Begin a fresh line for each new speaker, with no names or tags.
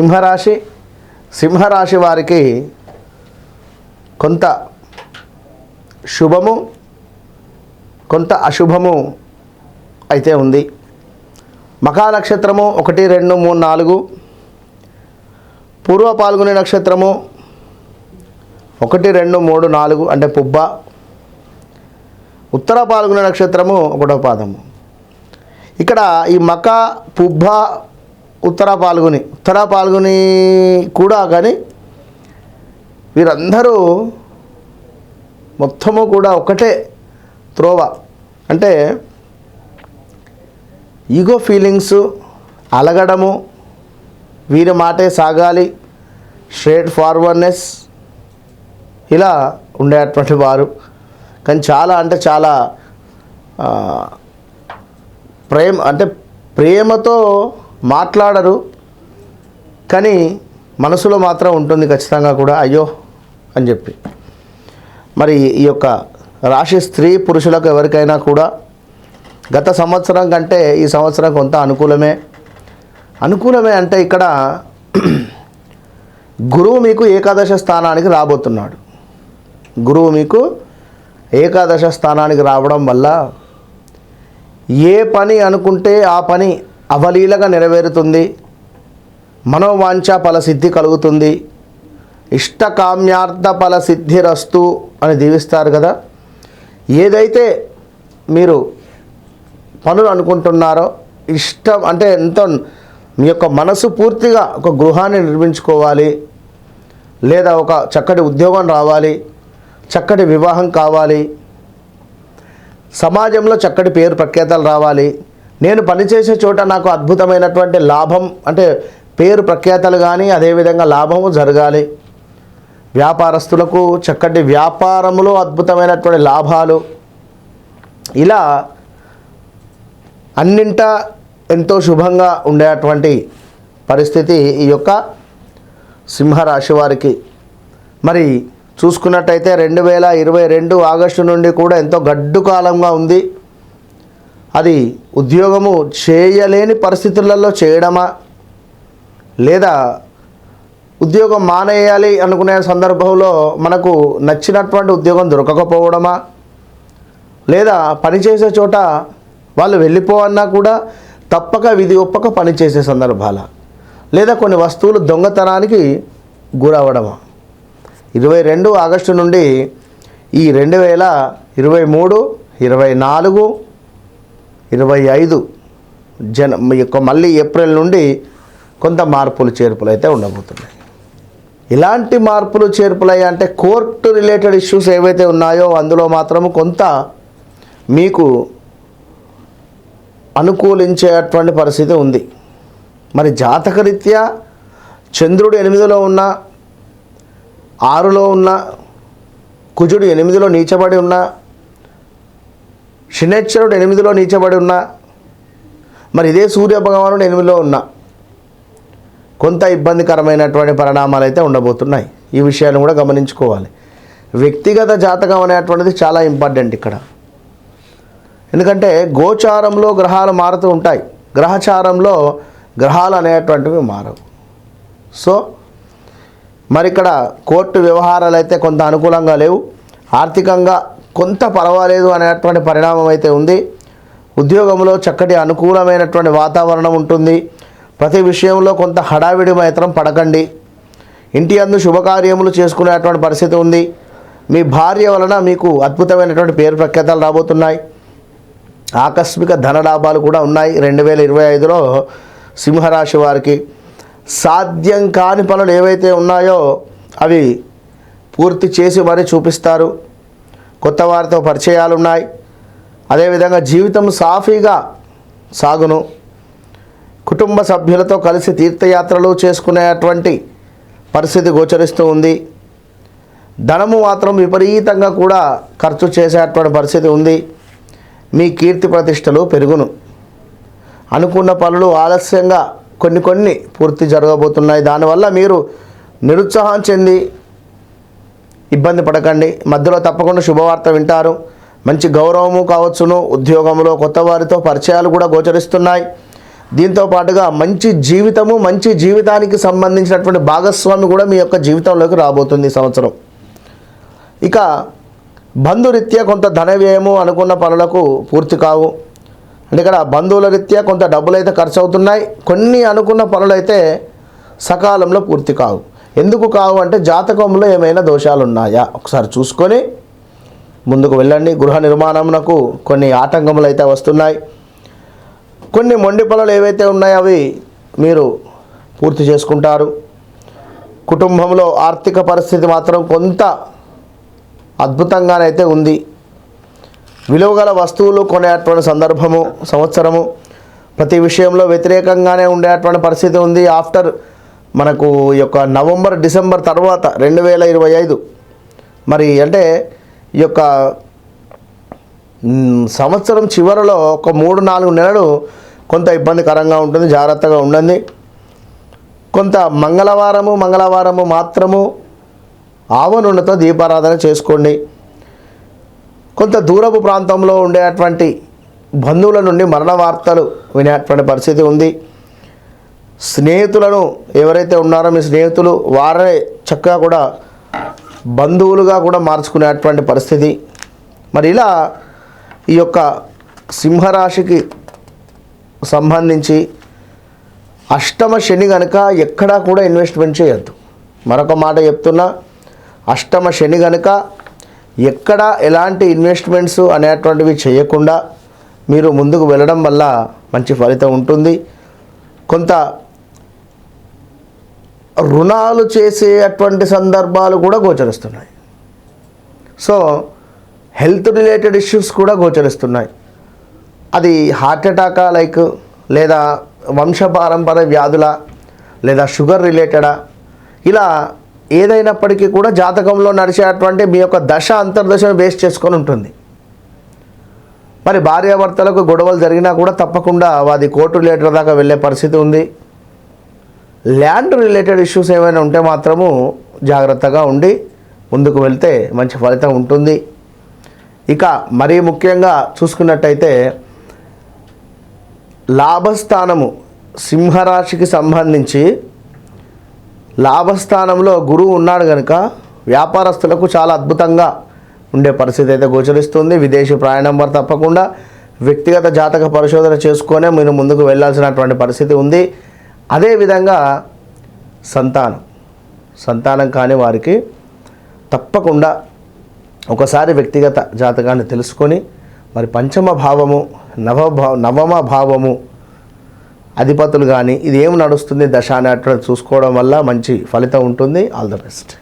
సింహరాశి సింహరాశి వారికి కొంత శుభము కొంత అశుభము అయితే ఉంది. మకా నక్షత్రము ఒకటి రెండు మూడు నాలుగు పూర్వ పాల్గొనే నక్షత్రము ఒకటి రెండు మూడు నాలుగు అంటే పుబ్బ ఉత్తర పాల్గొనే నక్షత్రము ఒకటో పాదము. ఇక్కడ ఈ మక పుబ్బ ఉత్తర పాల్గొని ఉత్తర పాల్గొని కూడా కానీ వీరందరూ మొత్తము కూడా ఒకటే త్రోవ. అంటే ఈగో ఫీలింగ్స్ అలగడము వీరి మాటే సాగాలి స్ట్రేట్ ఫార్వర్డ్నెస్ ఇలా ఉండేటువంటి వారు. కానీ చాలా అంటే చాలా ప్రేమ అంటే ప్రేమతో మాట్లాడరు కానీ మనసులో మాత్రం ఉంటుంది ఖచ్చితంగా కూడా అయ్యో అని చెప్పి. మరి ఈ యొక్క రాశి స్త్రీ పురుషులకు ఎవరికైనా కూడా గత సంవత్సరం కంటే ఈ సంవత్సరం కొంత అనుకూలమే. అనుకూలమే అంటే ఇక్కడ గురువు మీకు ఏకాదశ స్థానానికి రాబోతున్నాడు. గురువు మీకు ఏకాదశ స్థానానికి రావడం వల్ల ఏ పని అనుకుంటే ఆ పని అవలీలగా నెరవేరుతుంది. మనోవాంఛ ఫల సిద్ధి కలుగుతుంది. ఇష్టకామ్యార్థ ఫల సిద్ధిరస్తు అని దీవిస్తారు కదా. ఏదైతే మీరు పనులు అనుకుంటున్నారో ఇష్టం అంటే ఎంతో మీ యొక్క మనసు పూర్తిగా ఒక గృహాన్ని నిర్మించుకోవాలి. లేదా ఒక చక్కటి ఉద్యోగం రావాలి. చక్కటి వివాహం కావాలి. సమాజంలో చక్కటి పేరు ప్రఖ్యాతలు రావాలి. నేను పనిచేసే చోట నాకు అద్భుతమైనటువంటి లాభం అంటే పేరు ప్రఖ్యాతలు కానీ అదేవిధంగా లాభము జరగాలి. వ్యాపారస్తులకు చక్కటి వ్యాపారములో అద్భుతమైనటువంటి లాభాలు. ఇలా అన్నింట ఎంతో శుభంగా ఉండేటువంటి పరిస్థితి ఈ యొక్క సింహరాశి వారికి. మరి చూసుకున్నట్టయితే రెండు వేల ఇరవై రెండు ఆగస్టు నుండి కూడా ఎంతో గడ్డు కాలంగా ఉంది. అది ఉద్యోగము చేయలేని పరిస్థితులలో చేయడమా? లేదా ఉద్యోగం మానేయాలి అనుకునే సందర్భంలో మనకు నచ్చినటువంటి ఉద్యోగం దొరకకపోవడమా? లేదా పనిచేసే చోట వాళ్ళు వెళ్ళిపోవన్నా కూడా తప్పక విధి ఒప్పక పనిచేసే సందర్భాల లేదా కొన్ని వస్తువులు దొంగతనానికి గురవడమా ఇరవై రెండు ఆగస్టు నుండి ఈ రెండు వేల ఇరవై మూడు ఇరవై నాలుగు ఇరవై ఐదు జన యొక్క మళ్ళీ ఏప్రిల్ నుండి కొంత మార్పులు చేర్పులు అయితే ఉండబోతున్నాయి. ఇలాంటి మార్పులు చేర్పులయ్యా అంటే కోర్టు రిలేటెడ్ ఇష్యూస్ ఏవైతే ఉన్నాయో అందులో మాత్రము కొంత మీకు అనుకూలించేటువంటి పరిస్థితి ఉంది. మరి జాతకరీత్యా చంద్రుడు ఎనిమిదిలో ఉన్న ఆరులో ఉన్న కుజుడు ఎనిమిదిలో నీచబడి ఉన్న శనేశ్వరుడు ఎనిమిదిలో నీచబడి ఉన్న మరి ఇదే సూర్య భగవానుడు ఎనిమిదిలో ఉన్న కొంత ఇబ్బందికరమైనటువంటి పరిణామాలు అయితే ఉండబోతున్నాయి. ఈ విషయాన్ని కూడా గమనించుకోవాలి. వ్యక్తిగత జాతకం అనేటువంటిది చాలా ఇంపార్టెంట్ ఇక్కడ. ఎందుకంటే గోచారంలో గ్రహాలు మారుతూ ఉంటాయి. గ్రహచారంలో గ్రహాలు అనేటువంటివి మారవు. సో మరి ఇక్కడ కోర్టు వ్యవహారాలు అయితే కొంత అనుకూలంగా లేవు. ఆర్థికంగా కొంత పర్వాలేదు అనేటువంటి పరిణామం అయితే ఉంది. ఉద్యోగంలో చక్కటి అనుకూలమైనటువంటి వాతావరణం ఉంటుంది. ప్రతి విషయంలో కొంత హడావిడి మాత్రం పడకండి. ఇంటి అందు శుభకార్యములు చేసుకునేటువంటి పరిస్థితి ఉంది. మీ భార్య వలన మీకు అద్భుతమైనటువంటి పేరు ప్రఖ్యాతలు రాబోతున్నాయి. ఆకస్మిక ధన లాభాలు కూడా ఉన్నాయి. రెండు వేల ఇరవై ఐదులో సింహరాశి వారికి సాధ్యం కాని పనులు ఏవైతే ఉన్నాయో అవి పూర్తి చేసి మరీ చూపిస్తారు. కొత్త వారితో పరిచయాలు ఉన్నాయి అదేవిధంగా జీవితం సాఫీగా సాగును. కుటుంబ సభ్యులతో కలిసి తీర్థయాత్రలు చేసుకునేటువంటి పరిస్థితి గోచరిస్తూ ఉంది. ధనము మాత్రం విపరీతంగా కూడా ఖర్చు చేసేటువంటి పరిస్థితి ఉంది. మీ కీర్తి ప్రతిష్టలు పెరుగును. అనుకున్న పనులు ఆలస్యంగా కొన్ని కొన్ని పూర్తి జరగబోతున్నాయి. దానివల్ల మీరు నిరుత్సాహం చెంది ఇబ్బంది పడకండి. మధ్యలో తప్పకుండా శుభవార్త వింటారు. మంచి గౌరవము కావచ్చును. ఉద్యోగంలో కొత్త వారితో పరిచయాలు కూడా గోచరిస్తున్నాయి. దీంతో పాటుగా మంచి జీవితము మంచి జీవితానికి సంబంధించినటువంటి భాగస్వామి కూడా మీ యొక్క జీవితంలోకి రాబోతుంది ఈ సంవత్సరం. ఇక బంధురీత్యా కొంత ధన వ్యయము అనుకున్న పనులకు పూర్తి కావు. అంటే ఇక్కడ బంధువుల రీత్యా కొంత డబ్బులు అయితే ఖర్చు అవుతున్నాయి కొన్ని అనుకున్న పనులు అయితే సకాలంలో పూర్తి కావు. ఎందుకు కావు అంటే జాతకంలో ఏమైనా దోషాలు ఉన్నాయా ఒకసారి చూసుకొని ముందుకు వెళ్ళండి. గృహ నిర్మాణమునకు కొన్ని ఆటంకములు అయితే వస్తున్నాయి. కొన్ని మొండి పనులు ఏవైతే ఉన్నాయో అవి మీరు పూర్తి చేసుకుంటారు. కుటుంబంలో ఆర్థిక పరిస్థితి మాత్రం కొంత అద్భుతంగానైతే ఉంది. విలువగల వస్తువులు కొనేటువంటి సందర్భము సంవత్సరము ప్రతి విషయంలో వ్యతిరేకంగానే ఉండేటువంటి పరిస్థితి ఉంది. ఆఫ్టర్ మనకు ఈ యొక్క నవంబర్ డిసెంబర్ తర్వాత రెండు వేల ఇరవై ఐదు. మరి అంటే ఈ యొక్క సంవత్సరం చివరిలో ఒక మూడు నాలుగు నెలలు కొంత ఇబ్బందికరంగా ఉంటుంది జాగ్రత్తగా ఉండండి. కొంత మంగళవారము మంగళవారము మాత్రము ఆవనూనెతో దీపారాధన చేసుకోండి. కొంత దూరపు ప్రాంతంలో ఉండేటువంటి బంధువుల నుండి మరణ వార్తలు వినేటువంటి పరిస్థితి ఉంది. స్నేహితులను ఎవరైతే ఉన్నారో మీ స్నేహితులు వారే చక్కగా కూడా బంధువులుగా కూడా మార్చుకునేటువంటి పరిస్థితి. మరి ఇలా ఈ యొక్క సింహరాశికి సంబంధించి అష్టమ శని కనుక ఎక్కడా కూడా ఇన్వెస్ట్మెంట్ చేయొద్దు. మరొక మాట చెప్తున్నా అష్టమ శని కనుక ఎక్కడ ఎలాంటి ఇన్వెస్ట్మెంట్స్ అనేటువంటివి చేయకుండా మీరు ముందుకు వెళ్ళడం వల్ల మంచి ఫలితం ఉంటుంది. కొంత రుణాలు చేసేటువంటి సందర్భాలు కూడా గోచరిస్తున్నాయి. సో హెల్త్ రిలేటెడ్ ఇష్యూస్ కూడా గోచరిస్తున్నాయి. అది హార్ట్ అటాకా లైక్ లేదా వంశపారంపర వ్యాధుల లేదా షుగర్ రిలేటెడా? ఇలా ఏదైనప్పటికీ కూడా జాతకంలో నడిచేటువంటి మీ యొక్క దశ అంతర్దశను బేస్ చేసుకొని ఉంటుంది. మరి భార్యాభర్తలకు గొడవలు జరిగినా కూడా తప్పకుండా అది కోర్టు రిలేటెడ్ దాకా వెళ్ళే పరిస్థితి ఉంది. ల్యాండ్ రిలేటెడ్ ఇష్యూస్ ఏమైనా ఉంటే మాత్రము జాగ్రత్తగా ఉండి ముందుకు వెళ్తే మంచి ఫలితం ఉంటుంది. ఇక మరీ ముఖ్యంగా చూసుకున్నట్టయితే లాభస్థానము సింహరాశికి సంబంధించి లాభస్థానంలో గురువు ఉన్నాడు కనుక వ్యాపారస్తులకు చాలా అద్భుతంగా ఉండే పరిస్థితి అయితే గోచరిస్తుంది. విదేశీ ప్రయాణం వారు తప్పకుండా వ్యక్తిగత జాతక పరిశోధన చేసుకొనే మీరు ముందుకు వెళ్ళాల్సినటువంటి పరిస్థితి ఉంది. అదేవిధంగా సంతానం. సంతానం కాని వారికి తప్పకుండా ఒకసారి వ్యక్తిగత జాతకాన్ని తెలుసుకొని మరి పంచమ భావము నవభావ నవమ భావము అధిపతులు కానీ ఇది ఏం నడుస్తుంది దశ అనేటువంటి చూసుకోవడం వల్ల మంచి ఫలితం ఉంటుంది. All the best